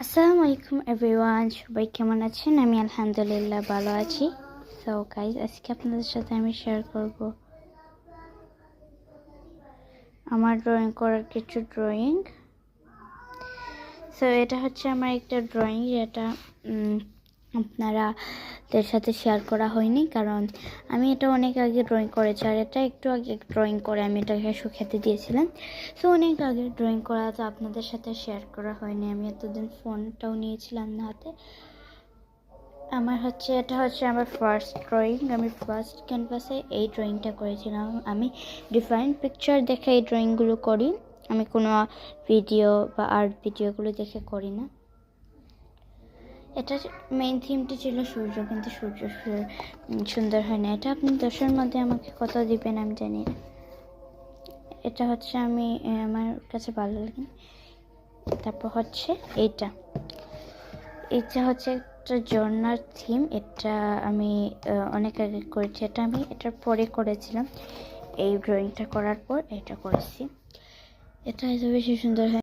আসসালামু আলাইকুম এভরিওয়ান সবাই কেমন আছেন? আমি আলহামদুলিল্লাহ ভালো আছি। সো গাইজ আজকে আপনাদের সাথে আমি শেয়ার করব আমার ড্রয়িং করার কিছু ড্রয়িং সো এটা হচ্ছে আমার একটা ড্রয়িং যেটা আপনারা দের সাথে শেয়ার করা হয়নি, কারণ আমি এটা অনেক আগে ড্রয়িং করেছি আর এটা একটু আগে ড্রয়িং করে আমি এটাকে শুকাতে দিয়েছিলাম। সো অনেক আগে ড্রয়িং করা তো আপনাদের সাথে শেয়ার করা হয়নি। আমি এতদিন ফোনটাও নিয়েছিলাম না হাতে। আমার হচ্ছে, এটা হচ্ছে আমার ফার্স্ট ড্রয়িং আমি ফার্স্ট ক্যানভাসে এই ড্রয়িংটা করেছিলাম। আমি ডিফারেন্ট পিকচার দেখে এই ড্রয়িংগুলো করি। আমি কোনো ভিডিও বা আর্ট ভিডিওগুলো দেখে করি না। এটা মেইন থিমটি ছিল সূর্য, কিন্তু সূর্য সুন্দর হয় না। এটা আপনি দশের মধ্যে আমাকে কত দিবেন, আমি জানি না। এটা হচ্ছে আমি আমার কাছে ভালো লাগে তারপর হচ্ছে এইটা। এটা হচ্ছে একটা ঝর্নার থিম এটা আমি অনেক আগে করেছি। এটা আমি, এটার পরে করেছিলাম। এই ড্রয়িংটা করার পর এটা করেছি। এটা এত বেশি সুন্দর হয়